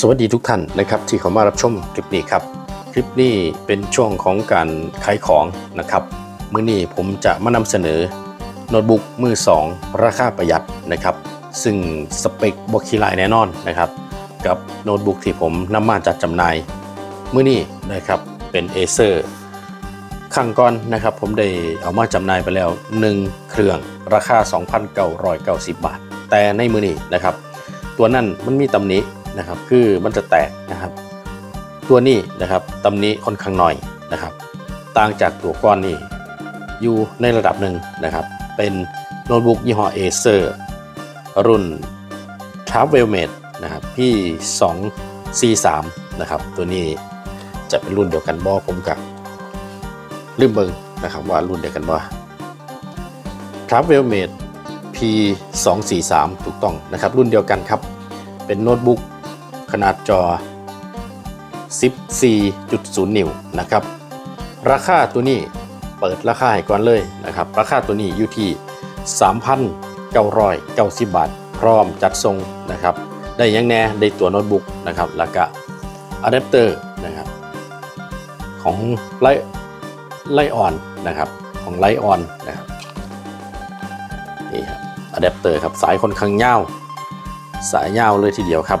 สวัสดีทุกท่านนะครับที่เข้ามารับชมคลิปนี้ครับ คลิปนี้เป็นช่วงของการขายของนะครับมื้อนี้ผมจะมานำเสนอโน้ตบุ๊กมือ 2 ราคาประหยัดนะครับ ซึ่งสเปคบอคีไลแน่นอนนะครับ กับโน้ตบุ๊กที่ผมนำมาจัดจำหน่ายมื้อนี้นะครับเป็น Acer ครั้งก่อนนะครับ ผมได้เอามาจำหน่ายไปแล้ว 1 เครื่องราคา 2,990 บาท แต่ในมือนี้นะครับ ตัวนั้นมันมีตำหนิ นะครับ คือมันจะแตกนะครับ ตัวนี้นะครับตำหนิค่อนข้างหน้อยนะครับ ต่างจากตัวก้อนนี้อยู่ในระดับหนึ่งนะครับ เป็นโน้ตบุ๊กยี่ห้อ Acer รุ่น Travel Mate นะครับพี่2 C3 นะครับ ตัวนี้จะเป็นรุ่นเดียวกันบ่ผมกับลืมเบิงนะครับว่ารุ่นเดียวกันบ่ Travel Mate P 2 4 3ถูกต้องนะครับ รุ่นเดียวกันครับ เป็นโน้ตบุ๊ก ขนาดจอ 14.0 นิ้วนะครับ ราคาตัวนี้เปิดราคาให้ก่อนเลยนะครับ ราคาตัวนี้อยู่ที่ 3,990 บาท พร้อมจัดทรงนะครับ ได้ยังแน่ได้ตัวโน้ตบุ๊กนะครับ แล้วก็อะแดปเตอร์นะครับ ของไลไลออนนะครับ ของไลออนนะครับนี่ครับอะแดปเตอร์ครับสายค่อนข้างยาวสายยาวเลยทีเดียวครับ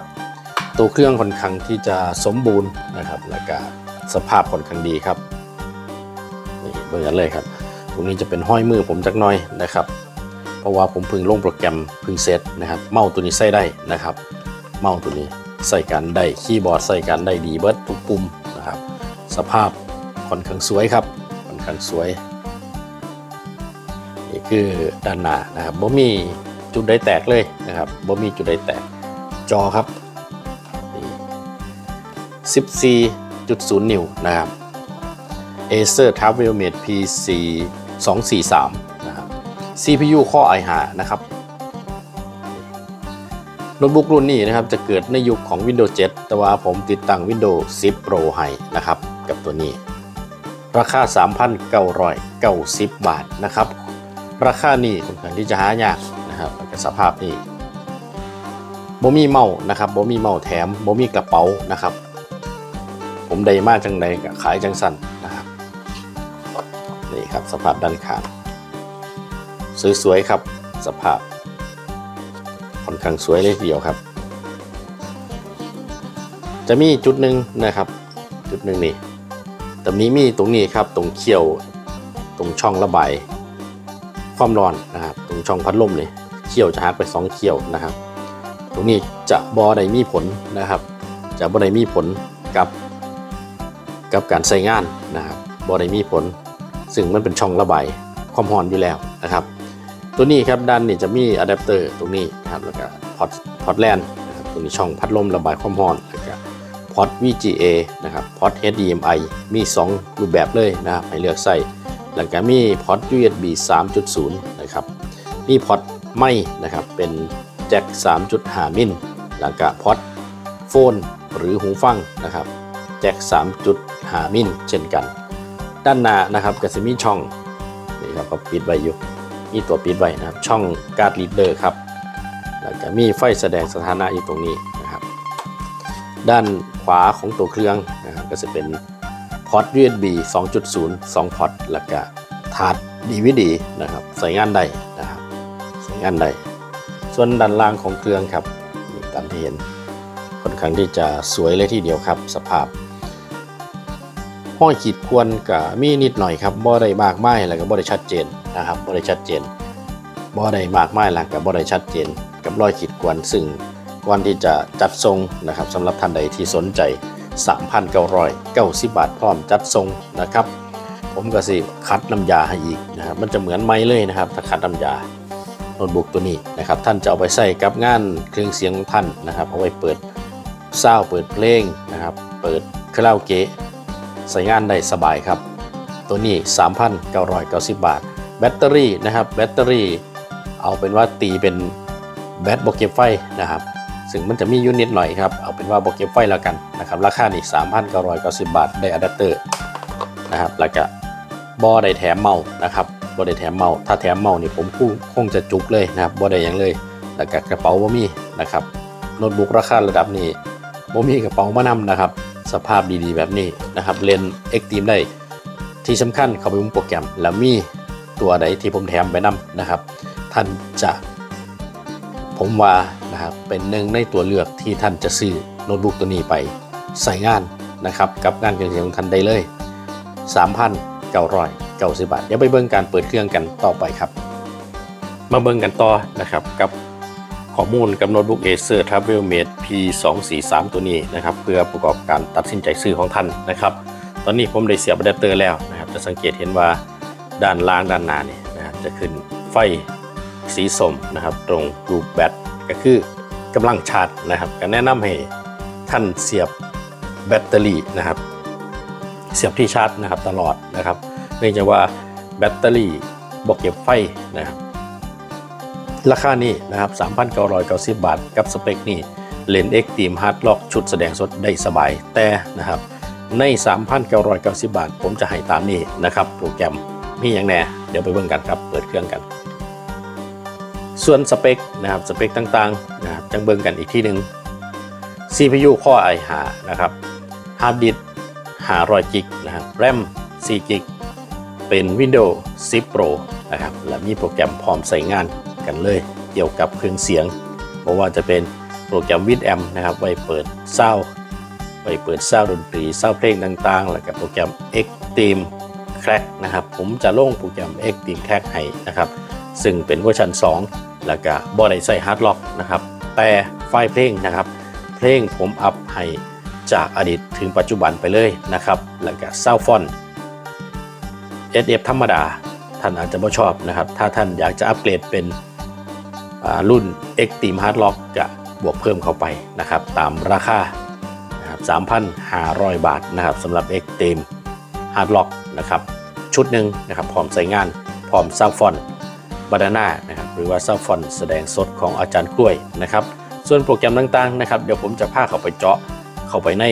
ตัวเครื่องค่อนข้างที่จะสมบูรณ์นะครับ แล้วก็สภาพค่อนข้างดีครับนี่เบิ่งกันเลยครับ ตรงนี้จะเป็นห้อยมือผมจักน่อยนะครับ เพราะว่าผมพิ่งลงโปรแกรมพิ่งเซตนะครับ เมาส์ตัวนี้ใส่ได้นะครับ เมาส์ตัวนี้ใส่กันได้คีย์บอร์ดใส่กันได้ดีเบิร์ดทุกปุ่มนะครับ สภาพค่อนข้างสวยครับค่อนข้างสวยนี่คือด้านหน้านะครับบ่มีจุดใดแตกเลยนะครับบ่มีจุดใดแตกจอครับ 14.0 นิ้วนะครับ Acer Travel Mate PC 243 นะครับ CPU Core i5 นะครับโน้ตบุ๊กรุ่นนี้นะครับจะเกิดในยุคของ Windows 7 แต่ว่าผมติดตั้ง Windows 10 Pro ให้นะครับ กับตัวนี้ ราคา 3,990 บาทนะครับ ราคานี้ค่อนข้างที่จะหายากนะครับแล้วก็สภาพนี้บ่มีเมาส์นะครับบ่มีเมาส์แถมบ่มีกระเป๋านะครับ ผมได้มาจังใดก็ขายจังสันนะครับนี่ครับสภาพด้านข้างสวยๆครับสภาพค่อนข้างสวยเลยทีเดียวครับ จะมีจุดหนึ่งนะครับ จุดหนึ่งนี่ตรงนี้มีตรงนี้ครับตรงเขี้ยวตรงช่องระบายความร้อนนะครับตรงช่องพัดลมเลยเขี้ยวจะหักไปสองเขี้ยวนะครับ ตรงนี้จะบอได้มีผลนะครับ จะบอได้มีผลกับ กับการใช้งานนะครับบอได้มีผล ซึ่งมันเป็นช่องระบายความร้อนอยู่แล้วนะครับ ตัวนี้ครับด้านนี้จะมีอะแดปเตอร์ตรงนี้นะครับแล้วก็พอร์ตพอร์ตแลนนะครับตรงนี้ช่องพัดลมระบายความร้อนแล้วก็พอร์ต VGA นะครับพอร์ต HDMI มี 2 รูปแบบเลยนะครับให้เลือกใส่แล้วก็มีพอร์ต USB 3.0 นะครับมีพอร์ตไม่นะครับเป็นแจ็ค 3.5 มิลแล้วก็พอร์ตโฟนหรือหูฟังนะครับ จ็ค3.5มิลเช่นกัน ด้านหน้านะครับก็จะมีช่องนี่ครับก็ปิดไว้อยู่มีตัวปิดไว้นะครับช่องการ์ดลีดเดอร์ครับแล้วก็มีไฟแสดงสถานะอยู่ตรงนี้นะครับ ด้านขวาของตัวเครื่องนะครับก็จะเป็นพอร์ต USB 2.0 2พอร์ตแล้วก็ถาด DVD นะครับใส่งานได้นะครับใส่งานได้ส่วนด้านล่างของเครื่องครับนี่ตามที่เห็นค่อนข้างที่จะสวยเลยทีเดียวครับ สภาพ อยขีดควรกับมีนิดหน่อยครับบ่ได้มากไม้แล้วก็บ่ได้ชัดเจนนะครับบ่ได้ชัดเจนบ่ได้มากไม้แล้วก็บ่ได้ชัดเจน กับรอยขีดควรซึ่งก่อนที่จะจัดทรงนะครับสำหรับท่านใดที่สนใจ 3,990 บาทพร้อมจัดทรงนะครับ ผมก็สิคัดน้ำยาให้อีกนะครับมันจะเหมือนไม้เลยนะครับ ถ้าคัดน้ำยาโน้ตบุ๊กตัวนี้นะครับท่านจะเอาไปใส่กับงานเครื่องเสียงของท่านนะครับเอาไว้เปิดซาวด์เปิดเพลงนะครับ เปิดคาราโอเกะ ใส่งานได้สบายครับ ตัวนี้ 3,990 บาท แบตเตอรี่นะครับแบตเตอรี่ เอาเป็นว่าตีเป็นแบตบกเก็บไฟนะครับซึ่งมันจะมียูนิตหน่อยครับ เอาเป็นว่าบกเก็บไฟแล้วกันนะครับราคานี่3,990 บาท ได้อะแดปเตอร์นะครับแล้วก็บอได้แถมเมาส์นะครับบอได้แถมเมาส์ถ้าแถมเมาส์นี่ผมคงจะจุกเลยนะครับบอได้ยังเลย แล้วก็กระเป๋าบ่มีนะครับโน้ตบุ๊กราคาระดับนี้บ่มีกระเป๋ามานำนะครับ สภาพดีๆ แบบนี้นะครับเล่นเอ็กตีมได้ ที่สำคัญเขาไปมุมโปรแกรม แล้วมีตัวใดที่ผมแถมไปนำนะครับ ท่านจะผมว่านะครับเป็นหนึ่งในตัวเลือกที่ท่านจะซื้อโน้ตบุ๊กตัวนี้ไปใส่งานนะครับกับงานการเรียนของท่านได้เลย 3,990บาท เดี๋ยวไปเบิ่งการเปิดเครื่องกันต่อไปครับ มาเบิ่งกันต่อนะครับกับ ข้อมูลกับโน้ตบุ๊ก Acer Travelmate P243 ตัวนี้นะครับเพื่อประกอบการตัดสินใจซื้อของท่านนะครับ ตอนนี้ผมได้เสียบอะแดปเตอร์แล้วนะครับจะสังเกตเห็นว่าด้านล่างด้านหน้านี่นะครับจะขึ้นไฟสีส้มนะครับตรงรูปแบตก็คือกำลังชาร์จนะครับก็แนะนำให้ท่านเสียบแบตเตอรี่นะครับ เสียบที่ชาร์จนะครับตลอดนะครับ เนื่องจากว่าแบตเตอรี่บอกเก็บไฟนะครับ ราคานี้นะครับ 3,990 บาท กับสเปคนี้เลนส์ X Team Hard Lock ชุดแสดงสดได้สบาย แต่นะครับ ใน 3,990 บาท ผมจะให้ตามนี้นะครับ โปรแกรมมีอย่างแน่ เดี๋ยวไปเบิ่งกันครับ เปิดเครื่องกัน ส่วนสเปคนะครับ สเปคต่างๆนะครับจังเบิ่งกันอีกที่หนึ่ง CPU Core i5 นะครับ Hard Disk 500 g b นะครับ RAM 4 g b เป็น Windows 10 Pro นะครับ และมีโปรแกรมพร้อมใส่งาน กันเลย เกี่ยวกับเครื่องเสียงเพราะว่าจะเป็นโปรแกรม w i d a m นะครับไว้เปิดเศร้าไว้เปิดเศร้าดนตรีเศร้าเพลงต่างๆ แล้วก็โปรแกรม Xtreme Crack นะครับผมจะลงโปรแกรม Xtreme Crack ให้นะครับซึ่งเป็นเวอร์ชัน 2 แล้วก็บอได้ใส่ฮาร์ดล็อกนะครับแต่ไฟล์เพลงนะครับ เพลงผมอัพให้จากอดีตถึงปัจจุบันไปเลยนะครับ แล้วก็เศร้าฟอน SF ธรรมดา ท่านอาจจะไม่ชอบนะครับ ถ้าท่านอยากจะอัปเกรดเป็น รุ่น Extreme Hard Lock จะบวกเพิ่มเข้าไปนะครับ ตามราคานะครับ3,500 บาทนะครับสำหรับ Extreme Hard Lock นะครับชุดหนึ่งนะครับพร้อมใส่งาน พร้อมซับฟอนบานาน่านะครับหรือว่าซับฟอนแสดงสดของอาจารย์กล้วยนะครับ ส่วนโปรแกรมต่างๆนะครับ เดี๋ยวผมจะพาเข้าไปเจาะเข้าไปใน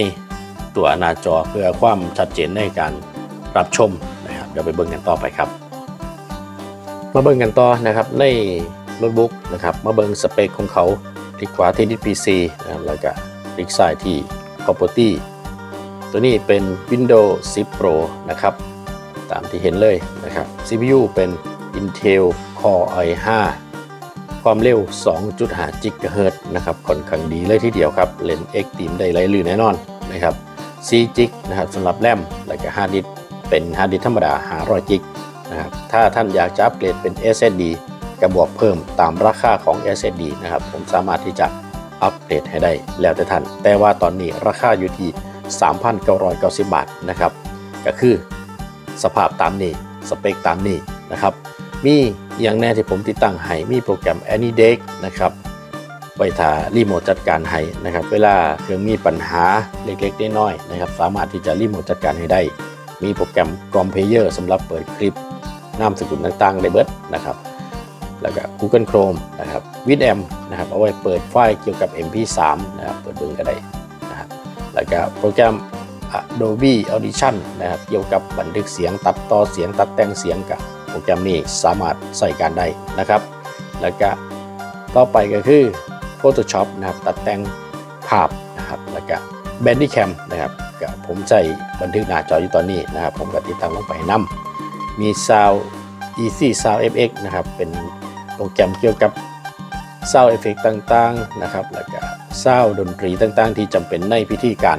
ตัวหน้าจอเพื่อความชัดเจนในการรับชมนะครับเดี๋ยวไปเบิ่งกันต่อไปครับ มาเบิ่งกันต่อนะครับใน โน้ตบุ๊กนะครับมาเบิงสเปคของเขาคลิกขวาที่ดิส PC นะครับแล้วก็คลิกซ้ายที่ Property ตัวนี้เป็น Windows 10 Pro นะครับตามที่เห็นเลยนะครับ CPU เป็น Intel Core i5 ความเร็ว 2.5 GHz นะครับค่อนข้างดีเลยทีเดียวครับเล่น X Team ได้ไหลลื่นแน่นอนนะครับ4 g นะครับสำหรับแรมแล้วก็ฮาร์ดดิสเป็นฮาร์ดดิสธรรมดา 500 g นะครับถ้าท่านอยากจะอัปเกรดเป็น SSD กระบวกเพิ่มตามราคาของ SSD นะครับ ผมสามารถที่จะอัปเกรดให้ได้แล้วแต่ท่าน แต่ว่าตอนนี้ราคาอยู่ที่ 3,990 บาทนะครับ ก็คือสภาพตามนี้สเปคตามนี้นะครับ มีอย่างแน่ที่ผมติดตั้งให้มีโปรแกรม AnyDeck นะครับไว้ถ้ารีโมทจัดการให้นะครับ เวลาเครื่องมีปัญหาเล็กๆน้อยๆนะครับ สามารถที่จะรีโมทจัดการให้ได้ มีโปรแกรม Grom Player สำหรับเปิดคลิปนามสกุลต่างๆได้เบิดนะครับ แล้วก็ Google Chrome นะครับ w i d a m นะครับเอาไว้เปิดไฟล์เกี่ยวกับ MP3 นะครับเปิดเบิ่งก็ได้นะครับแล้วก็โปรแกรม Adobe Audition นะครับเกี่ยวกับบันทึกเสียงตัดต่อเสียงตัดแต่งเสียงกับโปรแกรมนี้สามารถใส่การได้นะครับ แล้วก็ต่อไปก็คือ Photoshop นะครับตัดแต่งภาพนะครับแล้วก็ Bandicam นะครับก็ผมใส่บันทึกหน้าจออยู่ตอนนี้นะครับ ผมก็ติดตั้งลงไปให้นํมี Sound Easy Sound FX นะครับเป็น รแกรมเกี่ยวกับ Sound Effect ต่างๆนะครับ แล้วก็ Sound ดนตรีต่างๆ ที่จำเป็นในพิธีการ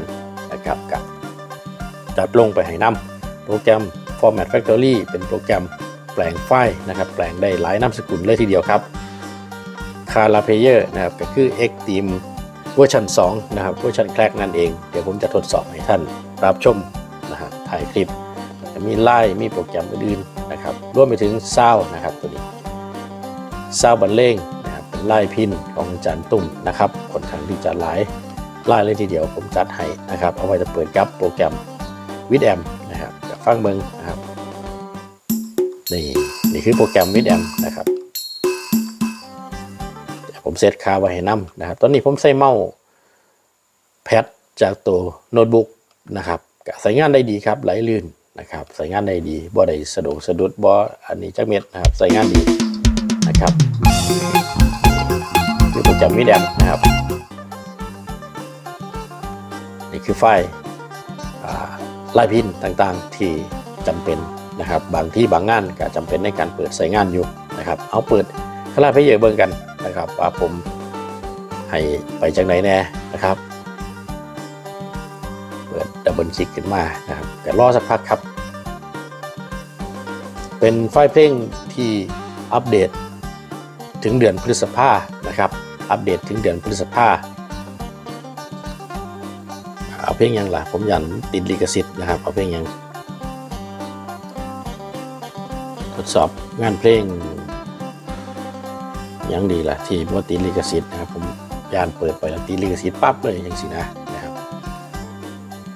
นะครับกับจัดลงไปให้นำโปรแกรม Format Factory เป็นโปรแกรมแปลงไฟล์นะครับ แปลงได้หลายนามสกุลเลยทีเดียวครับคาราเพเยอร์นะครับก็คือ X Team เวอร์ชัน2นะครับเวอร์ชันแคลกนั่นเอง เดี๋ยวผมจะทดสอบให้ท่านรับชมนะฮะถ่ายคลิป มีไล่มีโปรแกรมอื่นๆนะครับรวมไปถึงซาวนะครับตัวนี้ ซาวบันเล่งนะครับเป็นไล่พินของอาจารย์ตุ่มนะครับค่อนข้างที่จะหลายไล่เลยทีเดียวผมจัดให้นะครับเอาไว้จะเปิดกับโปรแกรมวิดแอมนะครับกับฟังเบิงนะครับนี่นี่คือโปรแกรมวิดแอมนะครับผมเซตคาไว้ให้นํนะครับ ตอนนี้ผมใส่เมาส์แพดจากตัวโน้ตบุ๊กนะครับใช้งานได้ดีครับไหลลื่นนะครับใช้งานได้ดีบ่ได้สะดวกสะดุดบ่อันนี้จักเม็ดนะครับใช้งานดี นะครับคือโปรแกรมวิดแอมนะครับ นี่คือไฟล์อ่ายพินต่างๆที่จำเป็นนะครับ บางที่บางงานก็จำเป็นในการเปิดใส่งานอยู่นะครับ เอาเปิดคลาเพเยอเบิ่งกันนะครับว่าผมให้ไปจากไหนแน่นะครับ เปิดดับเบิลคลิกขึ้นมานะครับแต่รอสักพักครับ เป็นไฟล์เพลงที่อัปเดต ถึงเดือนพฤษภานะครับ อัปเดตถึงเดือนพฤษภาเอาเพลงยังล่ะ ผมยันติดลิขสิทธิ์นะครับ เอาเพลงยัง ทดสอบงานเพลง ยังดีล่ะ ที่ว่าติดลิขสิทธิ์นะครับ ผมยานเปิดไปแล้วติดลิขสิทธิ์ปั๊บเลยอย่างสินะนะครับ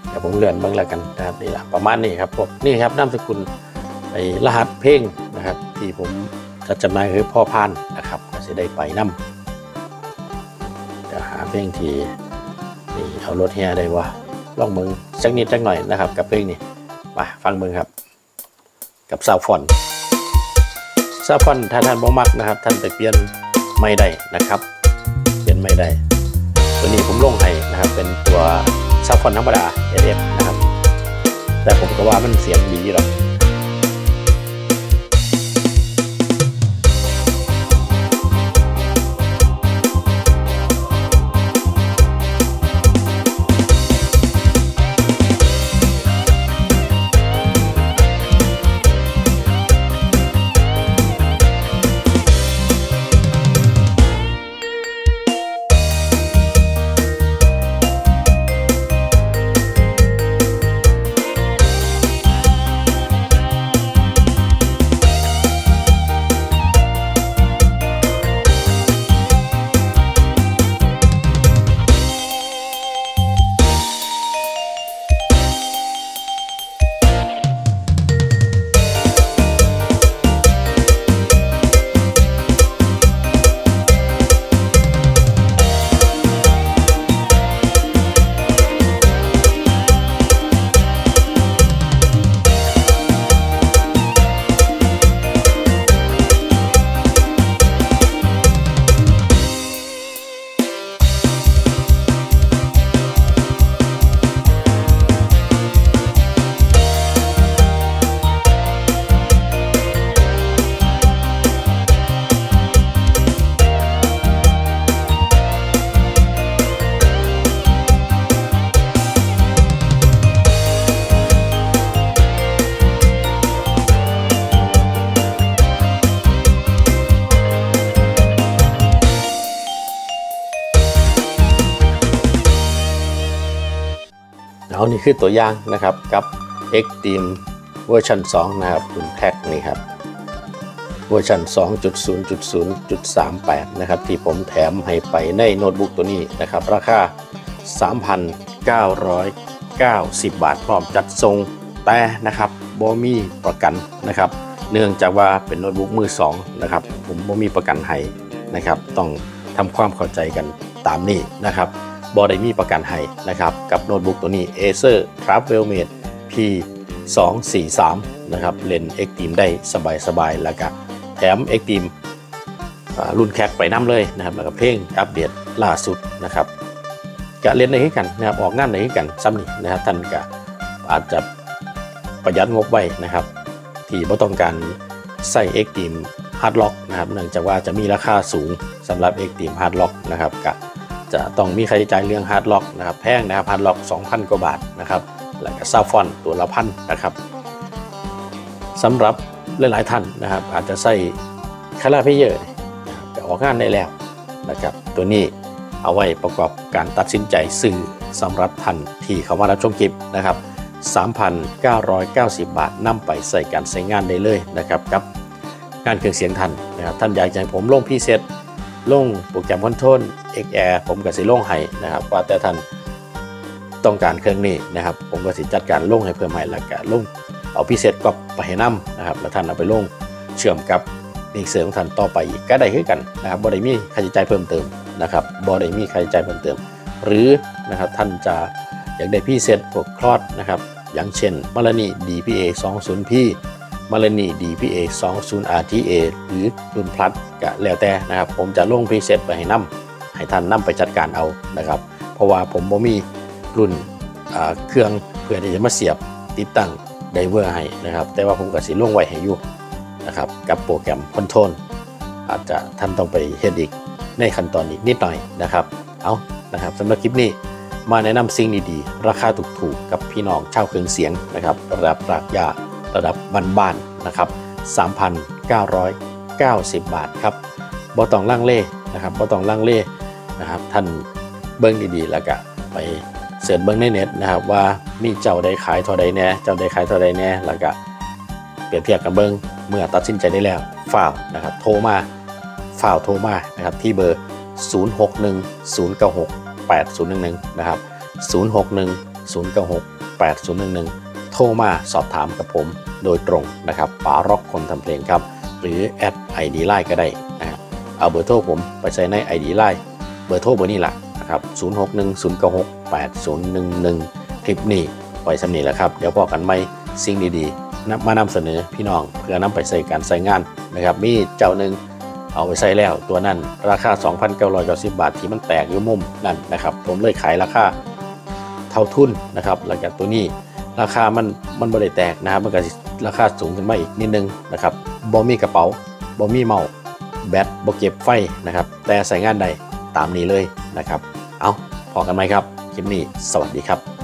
เดี๋ยวผมเลื่อนบ้างแล้วกันนะครับนี่แหละประมาณนี้ครับผมนี่ครับนามสกุลไอรหัสเพลงนะครับ ที่ผมจะจำหน่ายคือพ่อพานนะครับ ก็จะได้ไปนํเดี๋ยวหาเพลงที่นี่เอารถเฮียได้วะลองมึงสักนิดสักหน่อยนะครับ กับเพลงนี้มาฟังมึงครับ กับซาวฟอนซาวฟอนถ้าท่านบ่มักนะครับ ท่านไปเปลี่ยนไม่ได้นะครับ เปลี่ยนไม่ได้ ตัวนี้ผมลงให้นะครับ เป็นตัวซับฟอนธรรมดา SF นะครับ แต่ผมก็ว่ามันเสียงดีหรอก เอานี่คือตัวอย่างนะครับกับ X Team เวอร์ชัน2นะครับคุณแท็กนี่ครับเวอร์ชัน2.0.0.38 นะครับ ที่ผมแถมให้ไปในโน้ตบุ๊กตัวนี้นะครับ ราคา 3,990 บาทพร้อมจัดทรง แต่นะครับบ่มีประกันนะครับ เนื่องจากว่าเป็นโน้ตบุ๊กมือ2นะครับ ผมบ่มีประกันให้นะครับ ต้องทำความเข้าใจกันตามนี้นะครับ บอได้มีประกันให้นะครับ กับโน้ตบุ๊กตัวนี้ Acer Travelmate P 243นะครับเล่น Extreme ได้สบายๆ แล้วก็แถม Extreme อ่ารุ่นแคกไปน้ำเลยนะครับ แล้วก็เพลงอัปเดตล่าสุดนะครับก็เล่นได้ให้กันนะครับออกงานได้ให้กันซ้ำนี่นะครับท่านก็อาจจะประหยัดงบไว้นะครับ ที่บ่ต้องการใส่ Extreme Hard Lock นะครับเนื่องจากว่าจะมีราคาสูงสำหรับ Extreme Hard Lock นะครับก็ จะต้องมีค่าใช้จ่ายเรื่อง Hard Lock นะครับแพงนะครับ Hard Lock 2,000 กว่าบาทนะครับแล้วก็ซาฟอนตัวละพันนะครับสำหรับหลายๆท่านนะครับ อาจจะใส่คาราเพเยอร์นะออกงานได้แล้วนะครับ ตัวนี้เอาไว้ประกอบการตัดสินใจซื้อสำหรับท่านที่เข้ามารับชมคลิปนะครับ 3,990 บาทนำไปใส่การใช้งานได้เลยนะครับกับงานเครื่องเสียงท่านนะครับท่านอยากจะให้ผมลงพรีเซตลงโปรแกรมคอนโทรล XR ผมก็สิลงให้นะครับว่าแต่ท่านต้องการเครื่องนี้นะครับ ผมก็สิจัดการลงให้เพิ่มให้แล้วก็ลงเอาพิเศษก็ไปให้นํนะครับแล้วท่านเอาไปลงเชื่อมกับมิกเซอร์ของท่านต่อไปอีกก็ได้คือกันนะครับบ่ได้มีค่าใช้จ่ายเพิ่มเติมนะครับบ่ได้มีค่าใช้จ่ายเพิ่มเติม หรือนะครับท่านจะอยากได้พิเศษพวกคลอดนะครับอย่างเช่นมาลานี DPA 20P มาลานี DPA 20 RTA หรือรุ่นพลัดก็แล้วแต่นะครับ ผมจะลงพิเศษไปให้นํ ให้ท่านนํไปจัดการเอานะครับ เพราะว่าผมบ่มีรุ่นเครื่องเพื่อที่จะมาเสียบติดตั้งไดเวอร์ให้นะครับ แต่ว่าผมก็สิลงไว้ให้อยู่นะครับกับโปรแกรมคอนโทรลอาจจะท่านต้องไปเฮ็ดอีกในขั้นตอนอีกนิดหน่อยนะครับ เอานะครับสำหรับคลิปนี้มาแนะนำสิ่งดีๆ ราคาถูกๆ กับพี่น้องเช่าเครื่องเสียงนะครับ ระดับรากยาระดับบ้านๆนะครับ 3,990 บาทครับบ่ต้องลังเลนะครับบ่ต้องลังเล นะครับ ท่านเบิ้งดีๆ แล้วก็ไปเสิร์ชเบิ้งในเน็ตนะครับ ว่ามีเจ้าใดขายเท่าใดแน่เจ้าใดขายเท่าใดแน่แล้วก็เปรียบเทียบกันเบิ้งเมื่อตัดสินใจได้แล้วฝ่าวนะครับ โทรมาฝ่าวโทรมานะครับที่เบอร์ 0610968011 นะครับ 0610968011 โทรมาสอบถามกับผมโดยตรงนะครับป๋าร็อกคนทำเพลงครับ หรือแอด ID Line ก็ได้นะครับเอาเบอร์โทรผมไปใส่ใน ID Line เบอร์โทรเบอร์นี้แหละนะครับ0610968011 คลิปนี้ปล่อยสำนีแหล้วครับ เดี๋ยวพอกันไหมสิ่งดีๆมานำเสนอพี่น้องเพื่อนำไปใส่การใส่งานนะครับ มีเจ้าหนึ่งเอาไปใส่แล้วตัวนั้นราคา 2,990 บาทที่มันแตกอยู่มุมนั่นนะครับ ผมเลยขายราคาเท่าทุนนะครับแล้วก็ตัวนี้ราคามันมันบ่ได้แตกนะครับมันก็ราคาสูงขึ้นมาอีกนิดนึงนะครับบ่มีกระเป๋าบ่มีเมาส์แบตบ่เก็บไฟนะครับแต่ใส่งานได้ ตามนี้เลยนะครับ เอาพอกันไหมครับ คลิปนี้ สวัสดีครับ